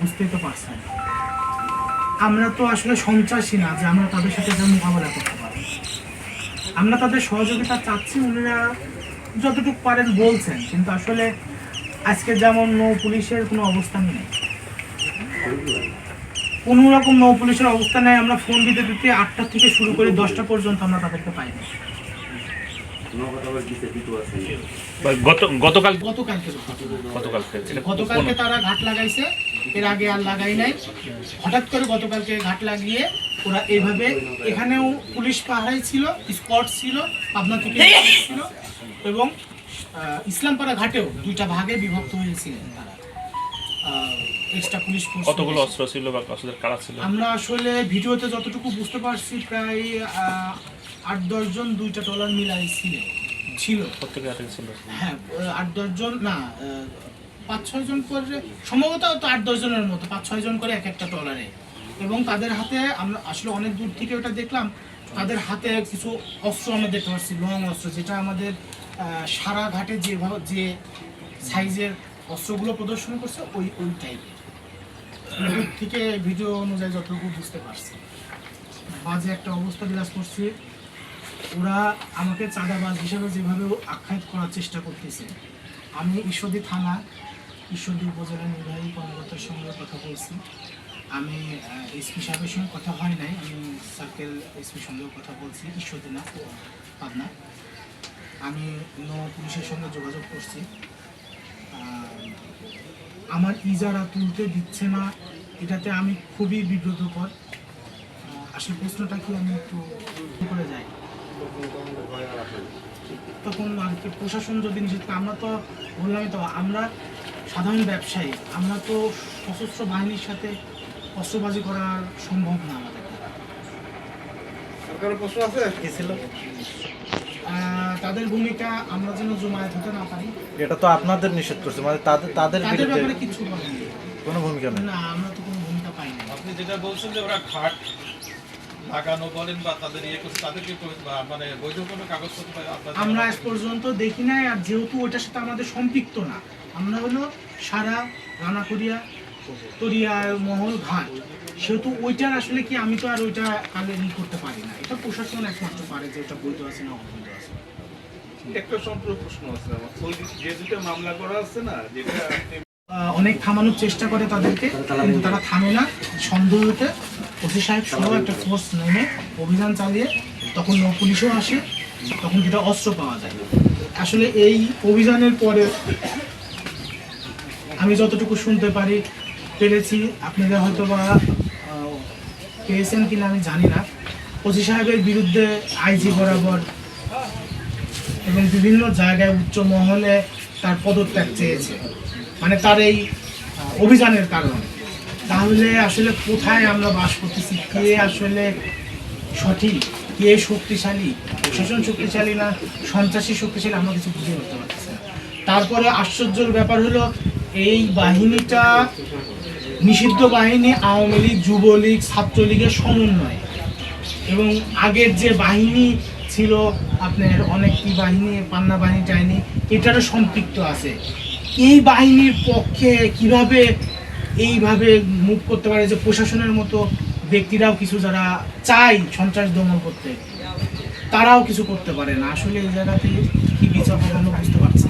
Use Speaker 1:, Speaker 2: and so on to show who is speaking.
Speaker 1: বুঝতেই তো পারছেন। আমরা তো আসলে সন্ত্রাসী না যে আমরা তাদের সাথে যে মোকাবেলা করতে পারি। আমরা তাদের সহযোগিতা চাচ্ছি উনারা যতটুকু পারেন বলছেন কিন্তু আসলে আজকে যেমন নৌ পুলিশের কোনো অবস্থানই নেই। কোনো রকম নৌ পুলিশের অবস্থা নেই আমরা ফোন দিতে দিতে আটটা থেকে শুরু করে দশটা পর্যন্ত আমরা তাদেরকে পাইনি।
Speaker 2: গতকাল
Speaker 1: গতকালকে
Speaker 2: গতকালকে।
Speaker 1: গতকালকে তারা ঘাট লাগাইছে। এর আগে আর লাগাই নাই। হঠাৎ করে গতকালকে ঘাট লাগিয়ে ওরা এইভাবে এখানেও পুলিশ পাহারাই ছিল স্পট ছিল পাবনা থেকে ছিল এবং ইসলামপাড়া ঘাটেও দুইটা ভাগে বিভক্ত হয়েছিলেন তারা। এক্সট্রা পুলিশ
Speaker 2: কতগুলো অস্ত্র ছিল বা অস্ত্রের কারা ছিল?
Speaker 1: আমরা আসলে ভিডিওতে যতটুকু বুঝতে পারছি প্রায় আট দশজন দুইটা টলার মিলাই ছিল
Speaker 2: প্রত্যেকের ছিল।
Speaker 1: হ্যাঁ আট দশজন না পাঁচ ছয় জন করে, সম্ভবত তো আট দশজনের মতো পাঁচ ছয় জন করে এক একটা ট্রলারে। এবং তাদের হাতে আমরা আসলে অনেক দূর থেকে ওটা দেখলাম, তাদের হাতে কিছু অস্ত্র আমরা দেখতে পাচ্ছি, লং অস্ত্র, যেটা আমাদের সারা ঘাটে যেভাবে যে সাইজের অস্ত্রগুলো প্রদর্শন করছে, ওই ওই টাইপের দূর থেকে ভিডিও অনুযায়ী যতটুকু বুঝতে পারছি। বাজে একটা অবস্থা বিরাজ করছে। ওরা আমাকে চাঁদাবাজ হিসাবে যেভাবে আখ্যায়িত করার চেষ্টা করতেছে, আমি ঈশ্বরদী থানা ঈশ্বরদী উপজেলা নির্বাহী কর্মকর্তার সঙ্গে কথা বলছি। আমি এসপি সাহেবের সঙ্গে কথা হয় নাই, আমি সার্কেল এসপির সঙ্গেও কথা বলছি ঈশ্বরদী না, পাবনা। আমি নৌ পুলিশের সঙ্গে যোগাযোগ করছি। আমার ইজারা তুলতে দিচ্ছে না, এটাতে আমি খুবই বিব্রতকর। আসলে প্রশ্নটা কি আমি একটু করে যাই। তখন আর কি প্রশাসন যদি নিষেধ আমরা তো বললামই তো, আমরা সাধারণ ব্যবসায়ী আমরা তো সশস্ত্র বাহিনীর সাথে অস্ত্রবাজি করার সম্ভব না আমাদের।
Speaker 3: প্রশ্ন আছে
Speaker 1: তাদের ভূমিকা আমরা যেন জমায়েত হতে না পারি।
Speaker 4: এটা তো আপনাদের নিষেধ করছে মানে তাদের তাদের বিরুদ্ধে
Speaker 1: ব্যাপারে কিছু
Speaker 4: কোনো ভূমিকা নেই।
Speaker 1: না আমরা তো কোনো ভূমিকা পাই না
Speaker 3: আপনি যেটা বলছেন যে ওরা ঘাট লাগানো বলেন বা তাদের ইয়ে করছে তাদেরকে মানে বৈধ কোনো কাগজপত্র
Speaker 1: আমরা আজ পর্যন্ত দেখি নাই আর যেহেতু ওটার সাথে আমাদের সম্পৃক্ত না আমরা হলো সারা রানাকড়িয়া তরিয়া মহল ঘাট। সেহেতু ওইটার আসলে কি আমি তো আর ওইটা কালে ই করতে পারি না। এটা প্রশাসন একমাত্র পারে যে ওটা বৈধ আছে না অবৈধ আছে।
Speaker 5: একটা সম্পূর্ণ প্রশ্ন আছে আমার। ওই যে দুটো মামলা করা আছে না যেটা
Speaker 1: অনেক থামানোর চেষ্টা করে তাদেরকে কিন্তু তারা থামে না। সন্দেহতে ওসি সাহেব সহ একটা ফোর্স নেমে অভিযান চালিয়ে তখন পুলিশও আসে তখন যেটা অস্ত্র পাওয়া যায়। আসলে এই অভিযানের পরে আমি যতটুকু শুনতে পারি, পেরেছি। আপনারা হয়তো বা পেয়েছেন কিনা আমি জানি না। ওসি সাহেবের বিরুদ্ধে আইজি বরাবর এবং বিভিন্ন জায়গায় উচ্চ মহলে তার পদত্যাগ চেয়েছে। মানে তার এই অভিযানের কারণে। তাহলে আসলে কোথায় আমরা বাস করতেছি? কে আসলে সঠিক? কে শক্তিশালী? প্রশাসন শক্তিশালী না সন্ত্রাসী শক্তিশালী আমরা কিছু বুঝে উঠতে পারতেছি তারপরে আশ্চর্যের ব্যাপার হলো এই বাহিনীটা নিষিদ্ধ বাহিনী, আওয়ামী লীগ, যুবলীগ, ছাত্রলীগের সমন্বয়। এবং আগের যে বাহিনী ছিল, আপনার অনেক কি বাহিনী, পান্না বাহিনী টাইনি এটারও সম্পৃক্ত আছে। এই বাহিনীর পক্ষে কীভাবে এইভাবে মুভ করতে পারে যে প্রশাসনের মতো ব্যক্তিরাও কিছু যারা চাই সন্ত্রাস দমন করতে, তারাও কিছু করতে পারে না। আসলে এই জায়গাতে কি বিচার বুঝতে পারি